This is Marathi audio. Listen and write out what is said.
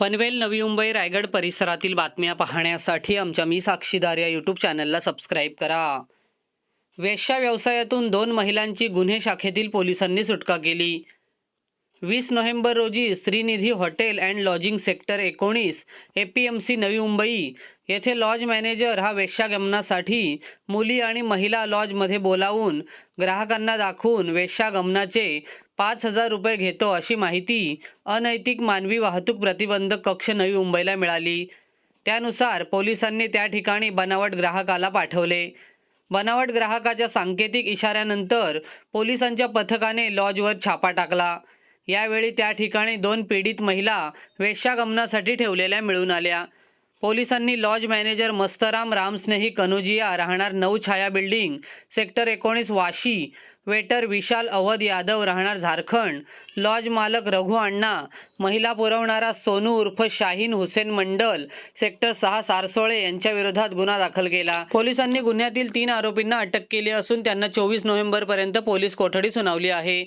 पनवेल नवी मुंबई रायगड परिसरातील बातम्या पाहण्यासाठी आमच्या मी साक्षीदार या यूट्यूब चॅनलला सबस्क्राईब करा. वेश्या व्यवसायातून दोन महिलांची गुन्हे शाखेतील पोलिसांनी सुटका केली. वीस नोव्हेंबर रोजी Shrinidhi hotel and lodging sector एकोणीस A P M C Navi Mumbai येथे लॉज मॅनेजर हा वेश्यागमनासाठी मुली आणि महिला लॉजमध्ये बोलावून ग्राहकांना दाखवून वेश्यागमनाचे पाच हजार रुपये घेतो अशी माहिती अनैतिक मानवी वाहतूक प्रतिबंधक कक्ष नवी मुंबईला मिळाली. त्यानुसार पोलिसांनी त्या ठिकाणी बनावट ग्राहकाला पाठवले. बनावट ग्राहकाच्या सांकेतिक इशाऱ्यानंतर पोलिसांच्या पथकाने लॉजवर छापा टाकला. यावेळी त्या ठिकाणी दोन पीडित महिला वेश्यागमनासाठी ठेवलेल्या मिळून आल्या. पोलिसांनी लॉज मॅनेजर मस्तराम रामस्नेही कनोजिया राहणार नऊ छाया बिल्डिंग सेक्टर एकोणीस वाशी वेटर विशाल अवध यादव राहणार झारखंड लॉज मालक रघु अण्णा महिला पुरवणारा सोनू उर्फ शाहीन हुसेन मंडल सेक्टर सहा सारसोळे यांच्या विरोधात गुन्हा दाखल केला. पोलिसांनी गुन्ह्यातील तीन आरोपींना अटक केली असून त्यांना चोवीस नोव्हेंबर पर्यंत पोलीस कोठडी सुनावली आहे.